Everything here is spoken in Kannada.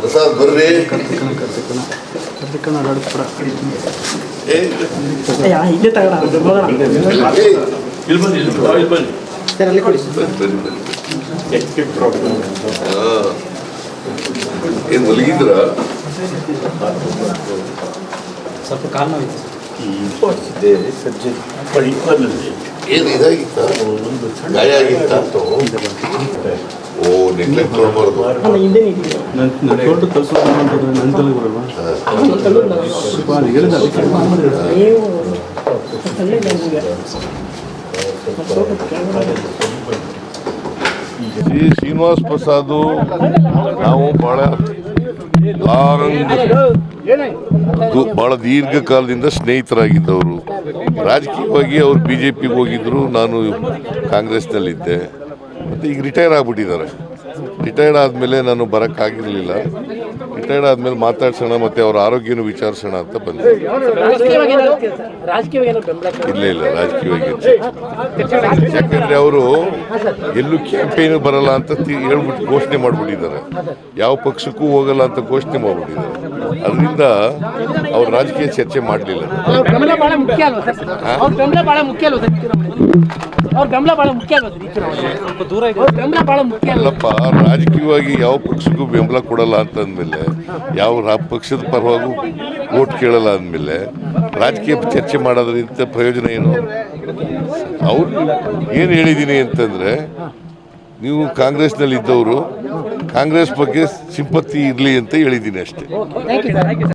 ಪ್ರಸಾದ್ ಬರ್ರಿ. ಇಲ್ಲೇ ತಗೋಣ ಇಲ್ಲಿ ಬನ್ನಿ ಇಲ್ಲಿ ಬನ್ನಿ, ಸರ್ ಅಲ್ಲಿ ಕೊಡಿ. ಏನ್ ಮಲಗಿದ್ರ ಸ್ವಲ್ಪ ಕಾಲ್ ನೋವಿತ್ತು ಏನ್ ಇದಾಗಿತ್ತ? ಗಾಯ ಆಗಿತ್ತ? ಓ ನೆಗ್ಲೆಕ್ಟ್ ಮಾಡಬಾರ್ದು ಅಂತಂದ್ರೆ ನನ್ನ ತಲೆಗೆ ಬರಲ್ವಾ ಸ್ವಲ್ಪ ಅದು ಹೇಳಿದ ಶ್ರೀ ಶ್ರೀನಿವಾಸ್ ಪ್ರಸಾದ್ ನಾವು ಬಹಳ ಲಾಂಗ್ ಬಹಳ ದೀರ್ಘಕಾಲದಿಂದ ಸ್ನೇಹಿತರಾಗಿದ್ದವರು. ರಾಜಕೀಯವಾಗಿ ಅವರು ಬಿ ಜೆ ಪಿಗೆ ಹೋಗಿದ್ರು ನಾನು ಕಾಂಗ್ರೆಸ್ನಲ್ಲಿದ್ದೆ. ಮತ್ತು ಈಗ ರಿಟೈರ್ ಆಗ್ಬಿಟ್ಟಿದ್ದಾರೆ. ರಿಟೈರ್ಡ್ ಆದಮೇಲೆ ನಾನು ಬರೋಕ್ಕಾಗಿರಲಿಲ್ಲ. ರಿಟೈರ್ಡ್ ಆದಮೇಲೆ ಮಾತಾಡ್ಸೋಣ ಮತ್ತು ಅವ್ರ ಆರೋಗ್ಯನೂ ವಿಚಾರಿಸೋಣ ಅಂತ ಬಂದೆ. ಇಲ್ಲ ಇಲ್ಲ ರಾಜಕೀಯವಾಗಿ ಯಾಕಂದರೆ ಅವರು ಎಲ್ಲೂ ಕ್ಯಾಂಪೇನು ಬರಲ್ಲ ಅಂತ ಹೇಳ್ಬಿಟ್ಟು ಘೋಷಣೆ ಮಾಡ್ಬಿಟ್ಟಿದ್ದಾರೆ. ಯಾವ ಪಕ್ಷಕ್ಕೂ ಹೋಗಲ್ಲ ಅಂತ ಘೋಷಣೆ ಮಾಡಿಬಿಟ್ಟಿದ್ದಾರೆ. ಅದರಿಂದ ಅವ್ರು ರಾಜಕೀಯ ಚರ್ಚೆ ಮಾಡಲಿಲ್ಲ. ಅವ್ರ ಬೆಂಬಲ ಬಹಳ ಮುಖ್ಯ ಆಗೋದು ಬೆಂಬಲ ಬಹಳ ಮುಖ್ಯ ದೂರ ಬೆಂಬಲ ಬಹಳ ಅಲ್ಲಪ್ಪ ರಾಜಕೀಯವಾಗಿ ಯಾವ ಪಕ್ಷಕ್ಕೂ ಬೆಂಬಲ ಕೊಡಲ್ಲ ಅಂತಂದ್ಮೇಲೆ ಯಾವ ರಾ- ಪಕ್ಷದ ಪರವಾಗೂ ಓಟ್ ಕೇಳಲ್ಲ ಅಂದಮೇಲೆ ರಾಜಕೀಯ ಚರ್ಚೆ ಮಾಡೋದ್ರಿಂದ ಪ್ರಯೋಜನ ಏನು? ಅವ್ರು ಏನು ಹೇಳಿದ್ದೀನಿ ಅಂತಂದರೆ ನೀವು ಕಾಂಗ್ರೆಸ್ನಲ್ಲಿ ಇದ್ದವರು ಕಾಂಗ್ರೆಸ್ ಬಗ್ಗೆ ಸಿಂಪತ್ತಿ ಇರಲಿ ಅಂತ ಹೇಳಿದ್ದೀನಿ ಅಷ್ಟೇ. Thank you sir